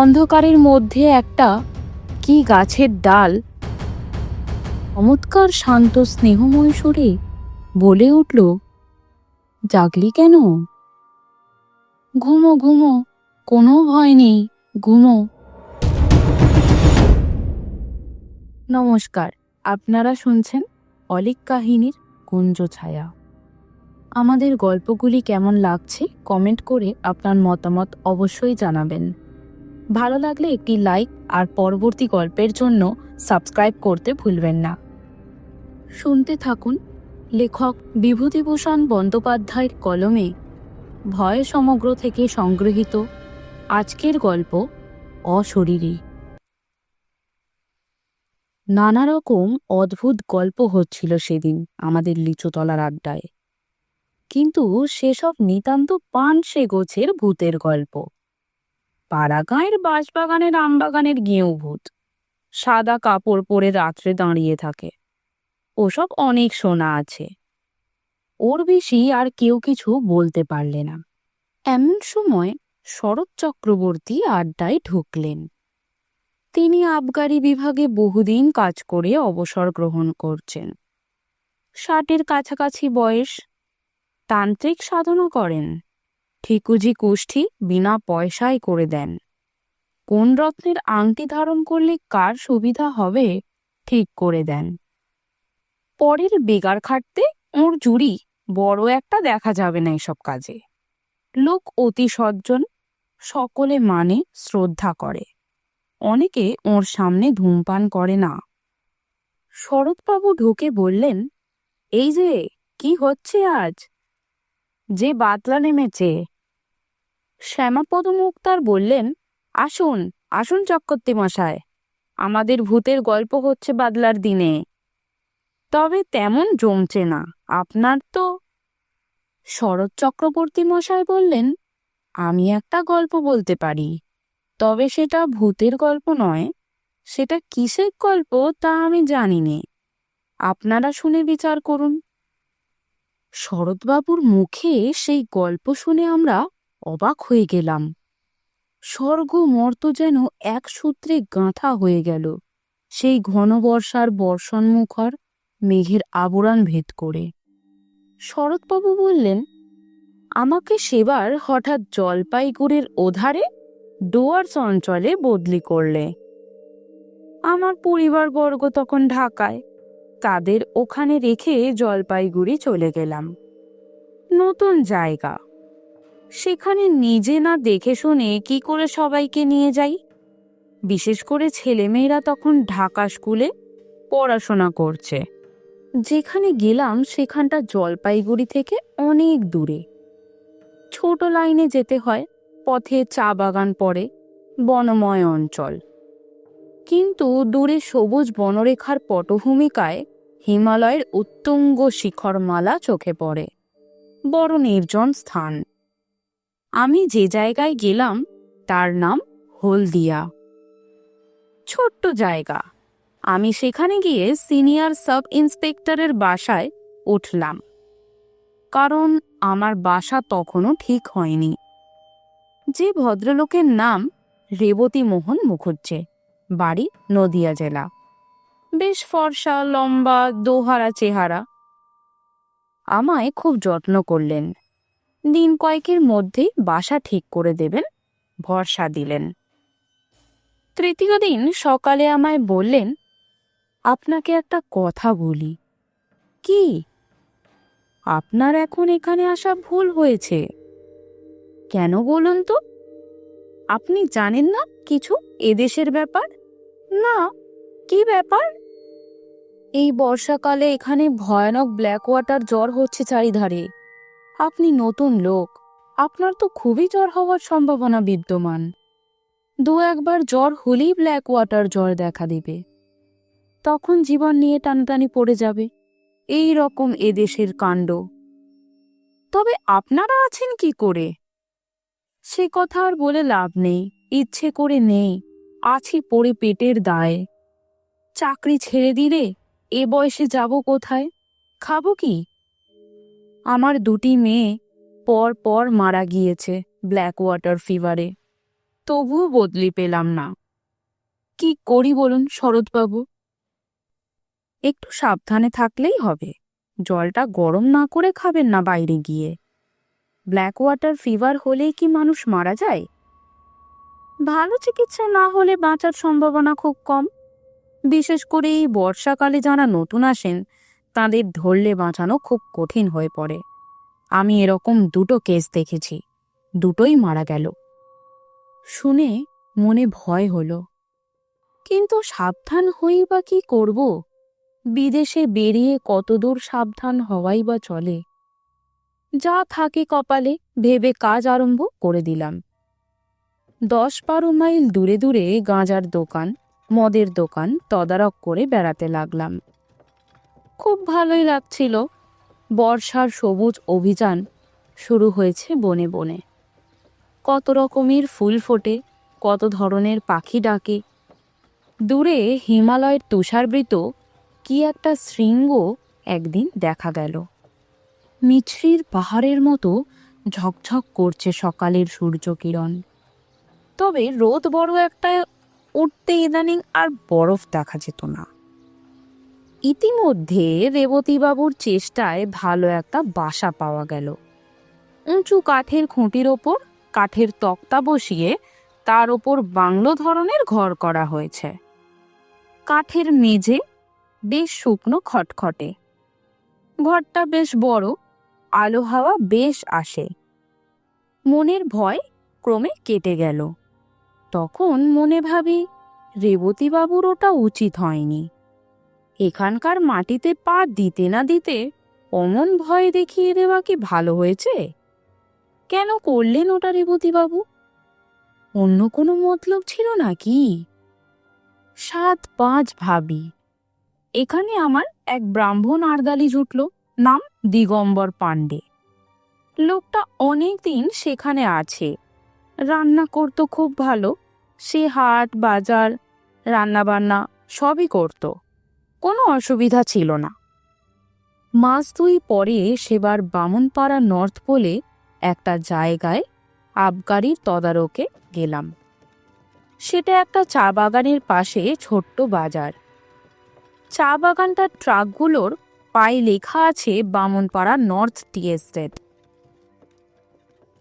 অন্ধকারের মধ্যে একটা কি গাছের ডাল? চমৎকার শান্ত স্নেহময় সুরে বলে উঠল, জাগলি কেন? ঘুমো ঘুমো, কোনো ভয় নেই, ঘুমো। নমস্কার, আপনারা শুনছেন অলিক কাহিনীর কুঞ্জ ছায়া। আমাদের গল্পগুলি কেমন লাগছে কমেন্ট করে আপনার মতামত অবশ্যই জানাবেন। ভালো লাগলে একটি লাইক আর পরবর্তী গল্পের জন্য সাবস্ক্রাইব করতে ভুলবেন না। শুনতে থাকুন লেখক বিভূতিভূষণ বন্দ্যোপাধ্যায়ের কলমে ভয় সমগ্র থেকে সংগৃহীত আজকের গল্প অশরীরী। নানা রকম অদ্ভুত গল্প হচ্ছিল সেদিন আমাদের লিচুতলার আড্ডায়। কিন্তু সেসব নিতান্ত পান সে গোছের ভূতের গল্প। পাড়াগাঁয়ের বাঁশবাগানের আমবাগানের গেঁয়ো ভূত। সাদা কাপড় পরে রাত্রে দাঁড়িয়ে থাকে। ওসব অনেক শোনা আছে। ওর বেশি আর কেউ কিছু বলতে পারলে না। এমন সময় শরৎ চক্রবর্তী আড্ডায় ঢুকলেন। তিনি আবগারি বিভাগে বহুদিন কাজ করে অবসর গ্রহণ করছেন। ষাটের কাছাকাছি বয়স। তান্ত্রিক সাধনা করেন। ঠিকুজি কুষ্ঠি বিনা পয়সায় করে দেন। কোন রত্নের আংটি ধারণ করলে কার সুবিধা হবে, ঠিক করে দেন। পরের বেগার খাটতে ওর জুড়ি বড় একটা দেখা যাবে না এসব কাজে। লোক অতি সজ্জন, সকলে মানে শ্রদ্ধা করে। অনেকে ওর সামনে ধূমপান করে না। শরৎবাবু ঢুকে বললেন, এই যে, কি হচ্ছে আজ? যে বাতলা নেমেছে শ্যামাপদ মুক্তার বললেন, আসুন আসুন চক্রবর্তী মশায়। আমাদের ভূতের গল্প হচ্ছে বাদলার দিনে। তবে তেমন জমছে না। আপনার তো শরৎ চক্রবর্তী মশাই বললেন, আমি একটা গল্প বলতে পারি। তবে সেটা ভূতের গল্প নয়। সেটা কিসের গল্প তা আমি জানি নে আপনারা শুনে বিচার করুন। শরৎবাবুর মুখে সেই গল্প শুনে আমরা অবাক হয়ে গেলাম। স্বর্গ মর্ত যেন এক সূত্রে গাঁথা হয়ে গেল। সেই ঘন বর্ষার বর্ষণমুখর মেঘের আবরণ ভেদ করে। শরৎবাবু বললেন, আমাকে সেবার হঠাৎ জলপাইগুড়ির ওধারে ডুয়ার্স অঞ্চলে বদলি করলে। আমার পরিবারবর্গ তখন ঢাকায়। তাদের ওখানে রেখে জলপাইগুড়ি চলে গেলাম। নতুন জায়গা। সেখানে নিজে না দেখে শুনে কি করে সবাইকে নিয়ে যাই? বিশেষ করে ছেলেমেয়েরা তখন ঢাকা স্কুলে পড়াশোনা করছে। যেখানে গেলাম সেখানটা জলপাইগুড়ি থেকে অনেক দূরে। ছোট লাইনে যেতে হয়, পথে চা বাগান পড়ে, বনময় অঞ্চল। কিন্তু দূরে সবুজ বনরেখার পটভূমিকায় হিমালয়ের উত্তুঙ্গ শিখরমালা চোখে পড়ে। বড় নির্জন স্থান। আমি যে জায়গায় গেলাম, তার নাম হলদিয়া। ছোট্ট জায়গা। আমি সেখানে গিয়ে সিনিয়র সাব ইন্সপেক্টরের বাসায় উঠলাম। কারণ আমার বাসা তখনও ঠিক হয়নি। যে ভদ্রলোকের নাম রেবতী মোহন মুখুজ্জে, বাড়ি নদিয়া জেলা। বেশ ফর্সা, লম্বা, দোহারা চেহারা। আমায় খুব যত্ন করলেন। দিন কয়েকের মধ্যেই বাসা ঠিক করে দেবেন, ভরসা দিলেন। তৃতীয় দিন সকালে আমায় বললেন, আপনাকে একটা কথা বলি। কি? আপনার এখন এখানে আসা ভুল হয়েছে। কেন বলুন তো? আপনি জানেন না কিছু এদেশের ব্যাপার? না, কি ব্যাপার? এই বর্ষাকালে এখানে ভয়ানক ব্ল্যাক ওয়াটার জ্বর হচ্ছে চারিধারে। আপনি নতুন লোক। আপনার তো খুবই জ্বর হওয়ার সম্ভাবনা বিদ্যমান। দু একবার জ্বর হলেই ব্ল্যাক ওয়াটার জ্বর দেখা দিবে। তখন জীবন নিয়ে টানাটানি পড়ে যাবে। এই রকম এদেশের কাণ্ড। তবে আপনারা আছেন কি করে? সে কথা আর বলে লাভ নেই, ইচ্ছে করে নেই, আছি পড়ে পেটের দায়ে। চাকরি ছেড়ে দিলে, এ বয়সে যাব কোথায়? খাব কি? আমার দুটি মেয়ে পর পর মারা গিয়েছে ব্ল্যাক ওয়াটার ফিভারে। তবুও বদলি পেলাম না। কি করি বলুন, শরৎবাবু? একটু সাবধানে থাকলেই হবে। জলটা গরম না করে খাবেন না বাইরে গিয়ে। ব্ল্যাক ওয়াটার ফিভার হলেই কি মানুষ মারা যায়? ভালো চিকিৎসা না হলে বাঁচার সম্ভাবনা খুব কম। বিশেষ করে এই বর্ষাকালে যারা নতুন আসেন তাদের ধরলে বাঁচানো খুব কঠিন হয়ে পড়ে। আমি এরকম দুটো কেস দেখেছি। দুটোই মারা গেল। শুনে মনে ভয় হলো। কিন্তু সাবধান হই বা কি করব? বিদেশে বেরিয়ে কতদূর সাবধান হওয়াই বা চলে? যা থাকে কপালে ভেবে কাজ আরম্ভ করে দিলাম। দশ বারো মাইল দূরে দূরে গাঁজার দোকান, মদের দোকান তদারক করে বেড়াতে লাগলাম। খুব ভালোই লাগছিল। বর্ষার সবুজ অভিযান শুরু হয়েছে বনে বনে। কত রকমের ফুল ফোটে, কত ধরনের পাখি ডাকে। দূরে হিমালয়ের তুষারবৃত কি একটা শৃঙ্গ একদিন দেখা গেল। মিছরির পাহাড়ের মতো ঝকঝক করছে সকালের সূর্যকিরণ। তবে রোদ বড় একটা উঠতে ইদানিং আর বরফ দেখা যেত না। ইতিমধ্যে রেবতীবাবুর চেষ্টায় ভালো একটা বাসা পাওয়া গেল। উঁচু কাঠের খুঁটির ওপর কাঠের তক্তা বসিয়ে তার ওপর বাংলো ধরনের ঘর করা হয়েছে। কাঠের মেঝে বেশ শুকনো খটখটে। ঘরটা বেশ বড়, আলো হাওয়া বেশ আসে। মনের ভয় ক্রমে কেটে গেল। তখন মনে ভাবি, রেবতীবাবুর ওটা উচিত হয়নি। এখানকার মাটিতে পা দিতে না দিতে অমন ভয় দেখিয়ে দেওয়া কি ভালো হয়েছে? কেন করলেন ওটা রেবতীবাবু? অন্য কোনো মতলব ছিল নাকি? সাত পাঁচ ভাবি। এখানে আমার এক ব্রাহ্মণ আর্দালি জুটল, নাম দিগম্বর পাণ্ডে। লোকটা অনেক দিন সেখানে আছে। রান্না করতো খুব ভালো, সে হাট, বাজার, রান্নাবান্না সবই করত। কোনো অসুবিধা ছিল না। মাস দুই পরে সেবার বামনপাড়া নর্থ বলে একটা জায়গায় আবগারির তদারকে গেলাম। সেটা একটা চা বাগানের পাশে ছোট্ট বাজার। চা বাগানটার ট্রাকগুলোর পায়ে লেখা আছে বামনপাড়া নর্থ টি এস্টেট।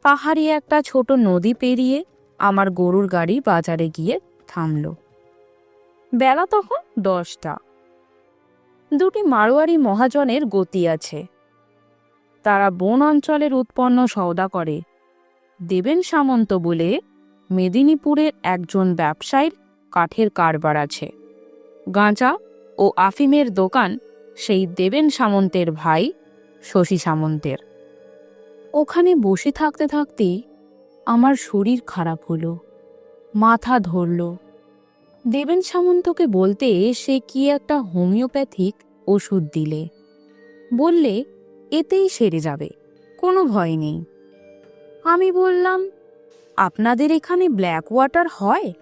পাহাড়ি একটা ছোট নদী পেরিয়ে আমার গরুর গাড়ি বাজারে গিয়ে থামল। বেলা তখন দশটা। দুটি মারোয়ারি মহাজনের গতি আছে। তারা বন অঞ্চলের উৎপন্ন সওদা করে। দেবেন সামন্ত বলে মেদিনীপুরের একজন ব্যবসায়ীর কাঠের কারবার আছে। গাঁজা ও আফিমের দোকান সেই দেবেন সামন্তের ভাই শশী সামন্তের। ওখানে বসে থাকতে থাকতে আমার শরীর খারাপ হলো। মাথা ধরল। দেবেন সামন্তকে বলতে সে কি একটা হোমিওপ্যাথিক ওষুধ দিলে। বললে, এতেই সেরে যাবে, কোনো ভয় নেই। আমি বললাম, আপনাদের এখানে ব্ল্যাক ওয়াটার হয়?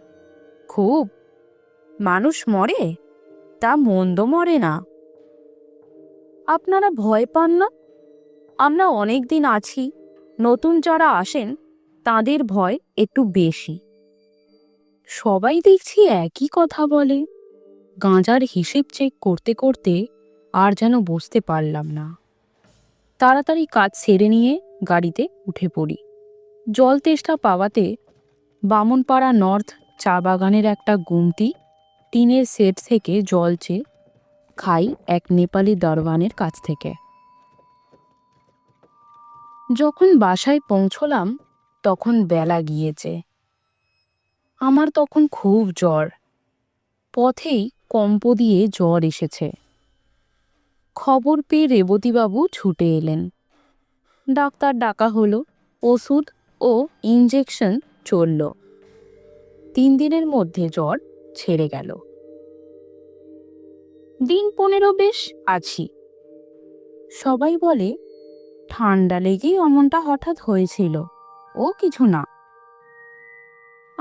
খুব। মানুষ মরে, তা মন্দ মরে না। আপনারা ভয় পান না? আমরা অনেক দিন আছি, নতুন যারা আসেন, তাদের ভয় একটু বেশি। সবাই দেখছি একই কথা বলে। গাঁজার হিসেব চেক করতে করতে আর যেন বসতে পারলাম না। তাড়াতাড়ি কাজ সেরে নিয়ে গাড়িতে উঠে পড়ি। জল তেষ্টা পাওয়াতে বামনপাড়া নর্থ চা বাগানের একটা গুমটি টিনের সেট থেকে জল চেয়ে খাই এক নেপালি দরওয়ানের কাছ থেকে। যখন বাসায় পৌঁছলাম, তখন বেলা গিয়েছে। আমার তখন খুব জ্বর। পথেই কম্প দিয়ে জ্বর এসেছে। খবর পেয়ে রেবতীবাবু ছুটে এলেন। ডাক্তার ডাকা হলো, ওষুধ ও ইঞ্জেকশন চলল। তিন দিনের মধ্যে জ্বর ছেড়ে গেল। দিন পনেরো বেশ আছি। সবাই বলে, ঠান্ডা লেগেই অমনটা হঠাৎ হয়েছিল। ও কিছু না।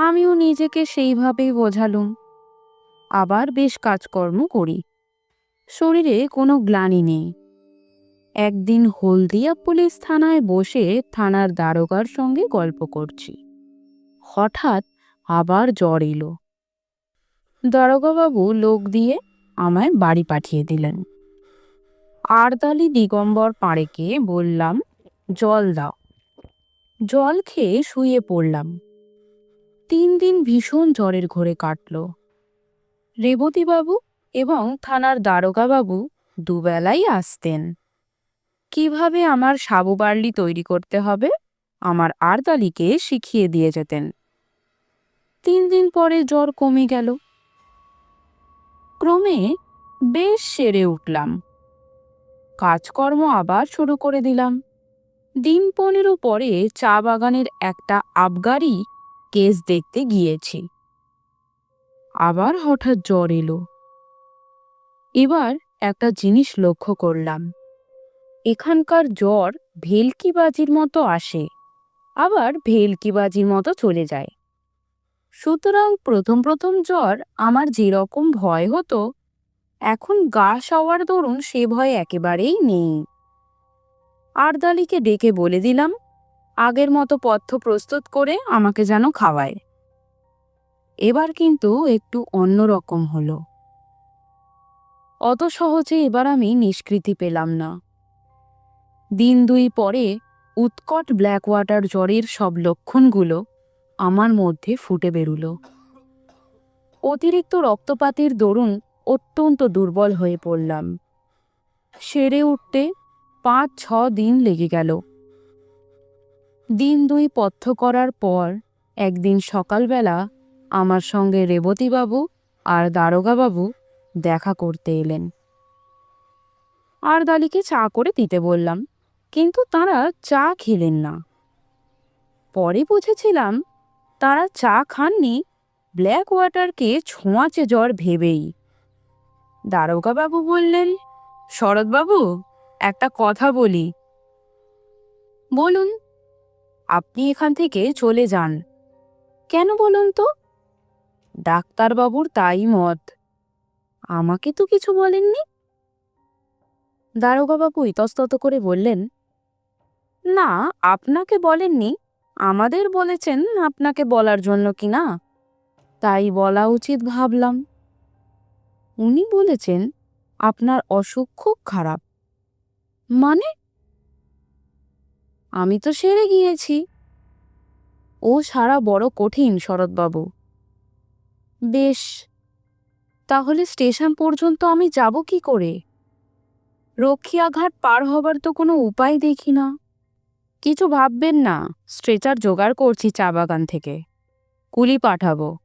আমিও নিজেকে সেইভাবেই বোঝালুম। আবার বেশ কাজকর্ম করি। শরীরে কোনো গ্লানি নেই। একদিন হলদিয়া পুলিশ থানায় বসে থানার দারোগার সঙ্গে গল্প করছি। হঠাৎ আবার জ্বর এলো। দারোগাবাবু লোক দিয়ে আমায় বাড়ি পাঠিয়ে দিলেন। আরদালি দিগম্বর পাড়েকে বললাম, জল দাও। জল খেয়ে শুয়ে পড়লাম। তিন দিন ভীষণ জ্বরের ঘোরে কাটল। রেবতীবাবু এবং থানার দারোগাবাবু দুবেলাই আসতেন। কীভাবে আমার সাবু বার্লি তৈরি করতে হবে, আমার আরদালিকে শিখিয়ে দিয়ে যেতেন। তিন দিন পরে জ্বর কমে গেল। ক্রমে বেশ সেরে উঠলাম। কাজকর্ম আবার শুরু করে দিলাম। দিন পনেরো পরে চা বাগানের একটা আবগারি কেস দেখতে গিয়েছি। আবার হঠাৎ জ্বর এলো। এবার একটা জিনিস লক্ষ্য করলাম। এখানকার জ্বর ভেলকিবাজির মতো আসে, আবার ভেলকিবাজির মতো চলে যায়। সুতরাং প্রথম প্রথম জ্বর আমার যেরকম ভয় হতো, এখন গা সওয়ার দরুন সে ভয় একেবারেই নেই। আরদালিকে ডেকে বলে দিলাম আগের মতো পথ্য প্রস্তুত করে আমাকে যেন খাওয়ায়। এবার কিন্তু একটু অন্যরকম হলো। অত সহজে এবার আমি নিষ্কৃতি পেলাম না। দিন দুই পরে উৎকট ব্ল্যাক ওয়াটার জ্বরের সব লক্ষণগুলো আমার মধ্যে ফুটে বেরুল। অতিরিক্ত রক্তপাতের দরুন অত্যন্ত দুর্বল হয়ে পড়লাম। সেরে উঠতে পাঁচ ছ দিন লেগে গেল। দিন দুই পথ্য করার পর একদিন সকালবেলা আমার সঙ্গে রেবতীবাবু আর দারোগাবাবু দেখা করতে এলেন। আর দালিকে চা করে দিতে বললাম, কিন্তু তারা চা খেলেন না। পরে বুঝেছিলাম তারা চা খাননি ব্ল্যাক ওয়াটারকে ছোঁয়াচে জ্বর ভেবেই। দারোগাবাবু বললেন, শরৎবাবু, একটা কথা বলি। বলুন আপনি এখান থেকে চলে যান। কেন বলুন তো? ডাক্তারবাবুর তাই মত। আমাকে তো কিছু বলেননি। দারোগাবাবু ইতস্তত করে বললেন, না, আপনাকে বলেননি। আমাদের বলেছেন আপনাকে বলার জন্য কি না? তাই বলা উচিত ভাবলাম। উনি বলেছেন, আপনার অসুখ খুব খারাপ। মানে আমি তো সেরে গিয়েছি। ও সারা বড় কঠিন শরৎবাবু। বেশ, তাহলে স্টেশন পর্যন্ত আমি যাব কি করে? রক্ষিয়াঘাট পার হবার তো কোনো উপায় দেখি না। কিছু ভাববেন না, স্ট্রেচার জোগাড় করছি চা বাগান থেকে। কুলি পাঠাবো।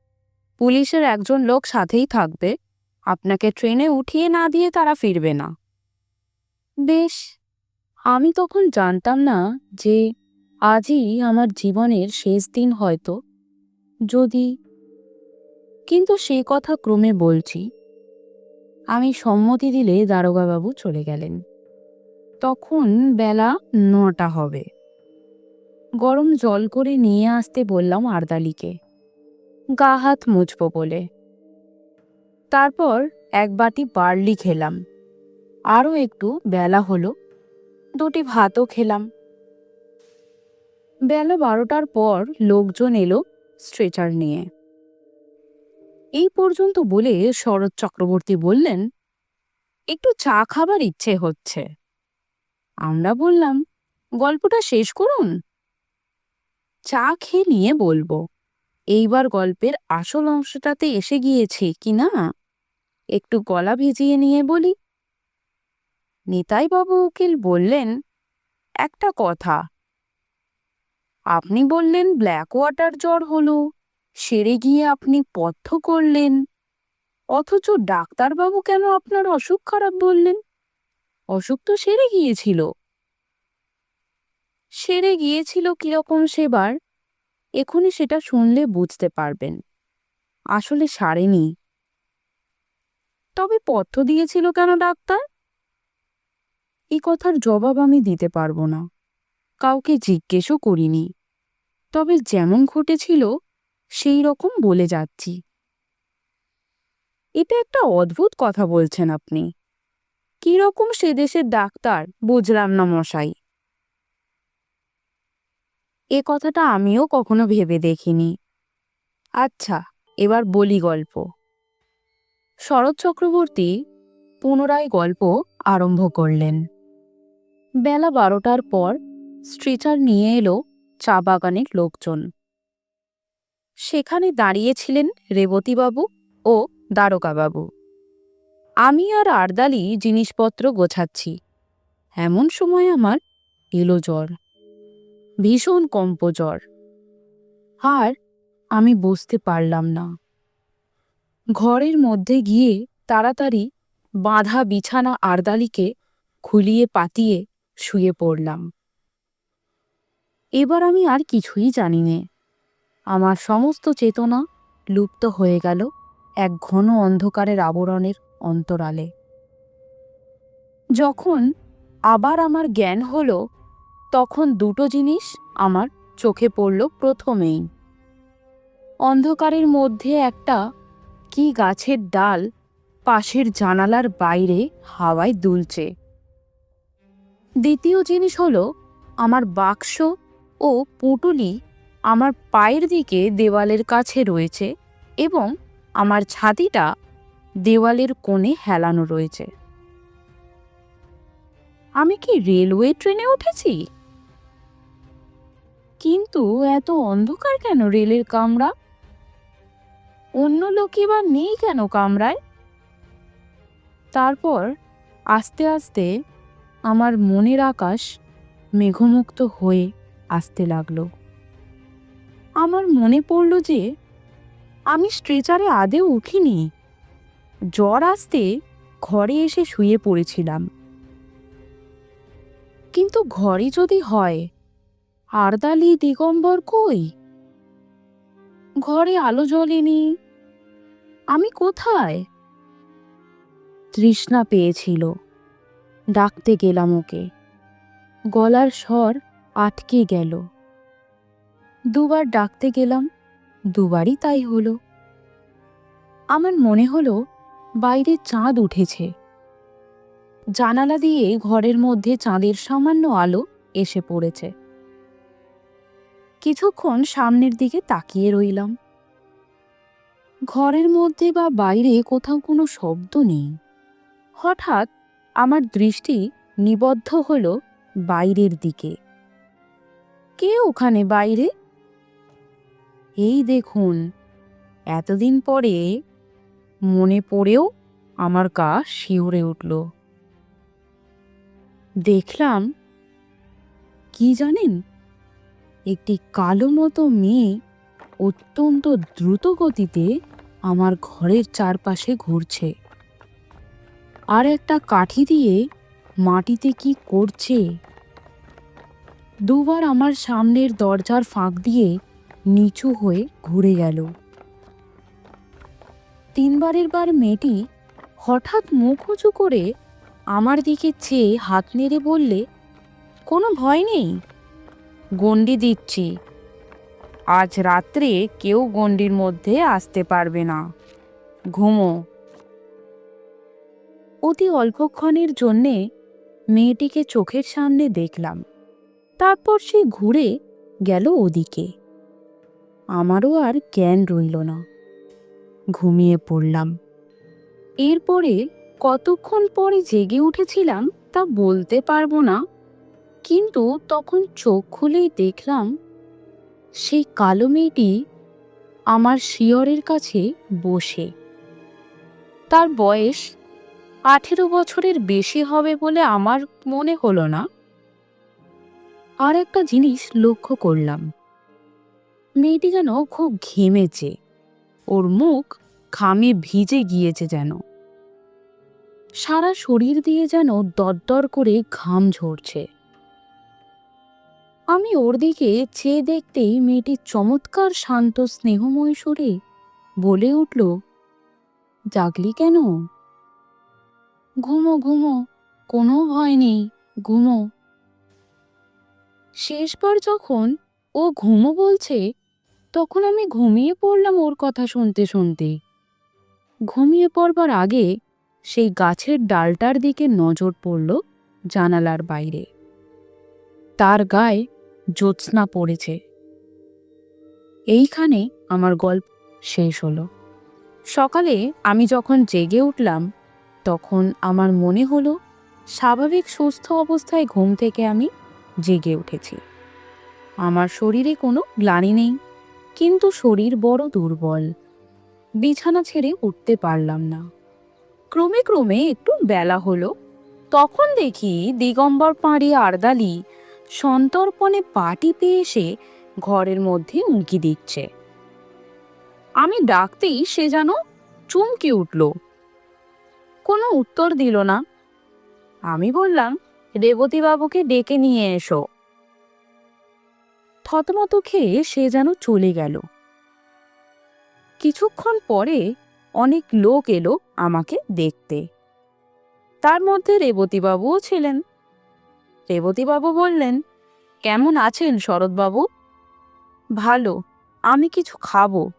পুলিশের একজন লোক সাথেই থাকবে। আপনাকে ট্রেনে উঠিয়ে না দিয়ে তারা ফিরবে না। বেশ আমি তখন জানতাম না যে আজই আমার জীবনের শেষ দিন হয়তো। যদি কিন্তু সে কথা ক্রমে বলছি। আমি সম্মতি দিলে দারোগাবাবু চলে গেলেন। তখন বেলা নটা হবে। গরম জল করে নিয়ে আসতে বললাম আরদালিকে। গা হাত মুছব বলে। তারপর এক বাটি বার্লি খেলাম। আরও একটু বেলা হলো। দুটি ভাতও খেলাম। বেলা বারোটার পর লোকজন এলো স্ট্রেচার নিয়ে। এই পর্যন্ত বলে শরৎ চক্রবর্তী বললেন, একটু চা খাবার ইচ্ছে হচ্ছে। আমরা বললাম, গল্পটা শেষ করুন। চা খেয়ে নিয়ে বলব। এইবার গল্পের আসল অংশটাতে এসে গিয়েছে কি না? একটু গলা ভিজিয়ে নিয়ে বলি। নিতাইবাবু উকিল বললেন, একটা কথা। আপনি বললেন ব্ল্যাক ওয়াটার জ্বর হলো, সেরে গিয়ে আপনি পথ্য করলেন। অথচ ডাক্তারবাবু কেন আপনার অসুখ খারাপ বললেন? অসুখ তো সেরে গিয়েছিল। সেরে গিয়েছিল কীরকম সেবার এখনই সেটা শুনলে বুঝতে পারবেন। আসলে সারেনি। তবে পথ্য দিয়েছিল কেন ডাক্তার? এই কথার জবাব আমি দিতে পারব না। কাউকে জিজ্ঞেসও করিনি। তবে যেমন ঘটেছিল, সেই রকম বলে যাচ্ছি। এটা একটা অদ্ভুত কথা বলছেন আপনি। কীরকম সে দেশের ডাক্তার, বুঝলাম না মশাই। এ কথাটা আমিও কখনো ভেবে দেখিনি। আচ্ছা এবার বলি গল্প। শরৎ চক্রবর্তী পুনরায় গল্প আরম্ভ করলেন। বেলা বারোটার পর স্ট্রেচার নিয়ে এলো চা বাগানের লোকজন। সেখানে দাঁড়িয়েছিলেন রেবতীবাবু ও দ্বারকাবাবু। আমি আর আরদালি জিনিসপত্র গোছাচ্ছি। এমন সময় আমার এলো জ্বর। ভীষণ কম্প জ্বর আর আমি বুঝতে পারলাম না। ঘরের মধ্যে গিয়ে তাড়াতাড়ি বাঁধা বিছানা আরদালিকে খুলিয়ে পাতিয়ে শুয়ে পড়লাম। এবার আমি আর কিছুই জানি নে আমার সমস্ত চেতনা লুপ্ত হয়ে গেল এক ঘন অন্ধকারের আবরণের অন্তরালে। যখন আবার আমার জ্ঞান হলো, তখন দুটো জিনিস আমার চোখে পড়ল প্রথমেই। অন্ধকারের মধ্যে একটা কি গাছের ডাল পাশের জানালার বাইরে হাওয়ায় দুলছে। দ্বিতীয় জিনিস হলো, আমার বাক্স ও পুটুলি আমার পায়ের দিকে দেওয়ালের কাছে রয়েছে এবং আমার ছাতিটা দেওয়ালের কোণে হেলানো রয়েছে। আমি কি রেলওয়ে ট্রেনে উঠেছি? কিন্তু এত অন্ধকার কেন রেলের কামরা? অন্য লোকই বা নেই কেন কামরায়? তারপর আস্তে আস্তে আমার মনের আকাশ মেঘমুক্ত হয়ে আসতে লাগল। আমার মনে পড়ল যে আমি স্ট্রেচারে আদেও উঠিনি। জ্বর আসতে ঘরে এসে শুয়ে পড়েছিলাম। কিন্তু ঘরে যদি হয়, আরদালি দিগম্বর কই? ঘরে আলো জ্বলেনি, আমি কোথায়? তৃষ্ণা পেয়েছিল। ডাকতে গেলাম ওকে। গলার স্বর আটকে গেল। দুবার ডাকতে গেলাম, দুবারই তাই হলো। আমার মনে হলো বাইরে চাঁদ উঠেছে। জানালা দিয়ে ঘরের মধ্যে চাঁদের সামান্য আলো এসে পড়েছে। কিছুক্ষণ সামনের দিকে তাকিয়ে রইলাম। ঘরের মধ্যে বা বাইরে কোথাও কোনো শব্দ নেই। হঠাৎ আমার দৃষ্টি নিবদ্ধ হল বাইরের দিকে। কে ওখানে বাইরে? এই দেখুন, এতদিন পরে মনে পড়েও আমার গা শিউরে উঠল। দেখলাম, কি জানেন? একটি কালো মতো মেয়ে অত্যন্ত দ্রুত গতিতে আমার ঘরের চারপাশে ঘুরছে। আর একটা কাঠি দিয়ে মাটিতে কি করছে? দুবার আমার সামনের দরজার ফাঁক দিয়ে নিচু হয়ে ঘুরে গেল। তিনবারের বার মেয়েটি হঠাৎ মুখ উঁচু করে আমার দিকে চেয়ে হাত নেড়ে বললে, কোনো ভয় নেই, গণ্ডি দিচ্ছি। আজ রাত্রে কেউ গণ্ডির মধ্যে আসতে পারবে না। ঘুমো। অতি অল্পক্ষণের জন্যে মেয়েটিকে চোখের সামনে দেখলাম। তারপর সে ঘুরে গেল ওদিকে। আমারও আর জ্ঞান রইল না। ঘুমিয়ে পড়লাম। এরপরে কতক্ষণ পরে জেগে উঠেছিলাম তা বলতে পারব না, কিন্তু তখন চোখ খুলেই দেখলাম সেই কালো মেয়েটি আমার শিয়রের কাছে বসে। তার বয়স আঠেরো বছরের বেশি হবে বলে আমার মনে হলো না। আর একটা জিনিস লক্ষ্য করলাম। মেয়েটি যেন খুব ঘেমেছে ওর মুখ ঘামে ভিজে গিয়েছে যেন। সারা শরীর দিয়ে যেন দরদর করে ঘাম ঝরছে। আমি ওর দিকে চেয়ে দেখতেই মেয়েটি চমৎকার শান্ত স্নেহময় সুরে বলে উঠল, জাগলি কেন? ঘুমো ঘুমো, কোনো ভয় নেই, ঘুমো। শেষবার যখন ও ঘুমো বলছে, তখন আমি ঘুমিয়ে পড়লাম ওর কথা শুনতে শুনতে। ঘুমিয়ে পড়বার আগে সেই গাছের ডালটার দিকে নজর পড়ল জানালার বাইরে। তার গায়ে জ্যোৎস্না পড়েছে। এইখানে আমার গল্প শেষ হলো। সকালে আমি যখন জেগে উঠলাম তখন আমার মনে হলো, স্বাভাবিক সুস্থ অবস্থায় ঘুম থেকে আমি জেগে উঠেছি। আমার শরীরে কোনো গ্লানি নেই, কিন্তু শরীর বড় দুর্বল। বিছানা ছেড়ে উঠতে পারলাম না। ক্রমে ক্রমে একটু বেলা হলো, তখন দেখি দিগম্বর পাড়ি আরদালি সন্তর্পণে পাটি পেয়ে এসে ঘরের মধ্যে উঁকি দিচ্ছে। আমি ডাকতেই সে যেন চুমকে উঠল। কোনো উত্তর দিল না। আমি বললাম, রেবতীবাবুকে ডেকে নিয়ে এসো। থতমত খেয়ে সে যেন চলে গেল। কিছুক্ষণ পরে অনেক লোক এলো আমাকে দেখতে। তার মধ্যে রেবতীবাবুও ছিলেন। রেবতীবাবু বললেন, কেমন আছেন শরৎবাবু? ভালো, আমি কিছু খাব।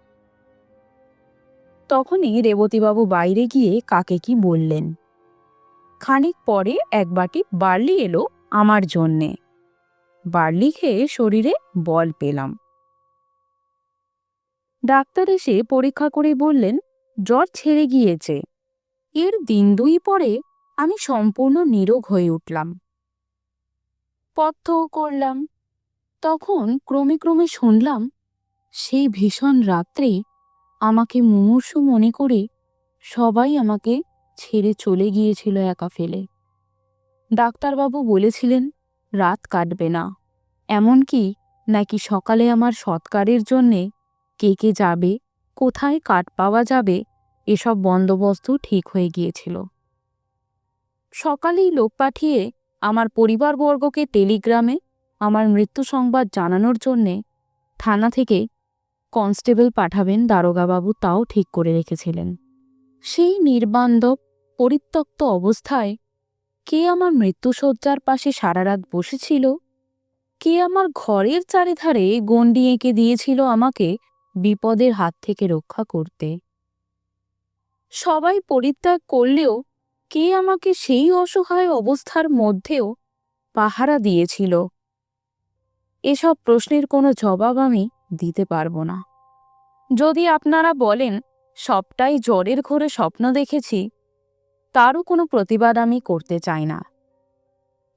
তখনই রেবতীবাবু বাইরে গিয়ে কাকে কি বললেন। খানিক পরে এক বাটি বার্লি এলো আমার জন্যে। বার্লি খেয়ে শরীরে বল পেলাম। ডাক্তার এসে পরীক্ষা করে বললেন, জ্বর ছেড়ে গিয়েছে। এর দিন দুই পরে আমি সম্পূর্ণ নিরোগ হয়ে উঠলাম। পথ্যও করলাম। তখন ক্রমে ক্রমে শুনলাম, সেই ভীষণ রাত্রে আমাকে মুমূর্ষু মনে করে সবাই আমাকে ছেড়ে চলে গিয়েছিল একা ফেলে। ডাক্তারবাবু বলেছিলেন, রাত কাটবে না। এমনকি নাকি সকালে আমার সৎকারের জন্যে কে কে যাবে, কোথায় কাঠ পাওয়া যাবে, এসব বন্দোবস্ত ঠিক হয়ে গিয়েছিল। সকালেই লোক পাঠিয়ে আমার পরিবারবর্গকে টেলিগ্রামে আমার মৃত্যু সংবাদ জানানোর জন্যে থানা থেকে কনস্টেবল পাঠাবেন দারোগাবাবু তাও ঠিক করে রেখেছিলেন। সেই নির্বান্ধব, পরিত্যক্ত অবস্থায় কে আমার মৃত্যুসজ্জার পাশে সারা রাত বসেছিল? কে আমার ঘরের চারিধারে গণ্ডি এঁকে দিয়েছিল আমাকে বিপদের হাত থেকে রক্ষা করতে? সবাই পরিত্যাগ করলেও কে আমাকে সেই অসহায় অবস্থার মধ্যেও পাহারা দিয়েছিল? এসব প্রশ্নের কোনো জবাব আমি দিতে পারব না। যদি আপনারা বলেন, সবটাই জ্বরের ঘোরে স্বপ্ন দেখেছি, তারও কোনো প্রতিবাদ আমি করতে চাই না।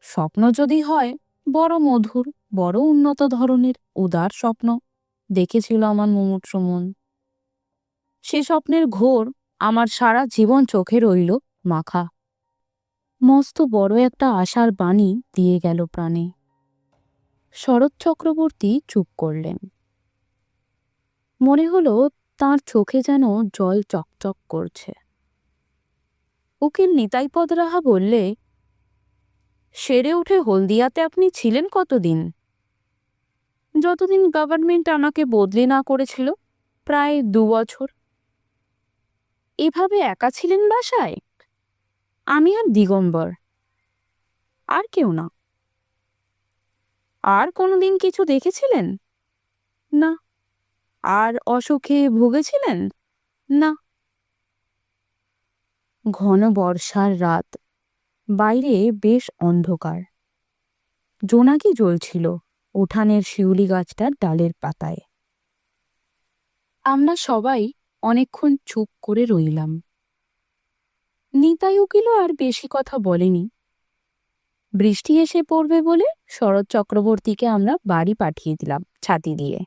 স্বপ্ন যদি হয়, বড় মধুর, বড় উন্নত ধরনের, উদার স্বপ্ন, দেখেছিল আমার মুমূর্ষ মন। সে স্বপ্নের ঘোর আমার সারা জীবন চোখে রইল মাখা। মস্ত বড় একটা আশার বাণী দিয়ে গেল প্রাণে। শরৎ চক্রবর্তী চুপ করলেন। মনে হলো তার চোখে যেন জল চকচক করছে। উকিল নিতাইপদ রাহা বললে, সেরে উঠে হলদিয়াতে আপনি ছিলেন কতদিন? যতদিন গভর্নমেন্ট আমাকে বদলি না করেছিল, প্রায় দু বছর। এভাবে একা ছিলেন বাসায়? আমি আর দিগম্বর, আর কেউ না। আর কোনোদিন কিছু দেখেছিলেন? না। আর অসুখে ভুগেছিলেন? না। ঘন বর্ষার রাত। বাইরে বেশ অন্ধকার। জোনাকি জ্বলছিল উঠানের শিউলি গাছটার ডালের পাতায়। আমরা সবাই অনেকক্ষণ চুপ করে রইলাম। নিতাই উকিলও আর বেশি কথা বলেনি। বৃষ্টি এসে পড়বে বলে শরৎ চক্রবর্তীকে আমরা বাড়ি পাঠিয়ে দিলাম ছাতি দিয়ে।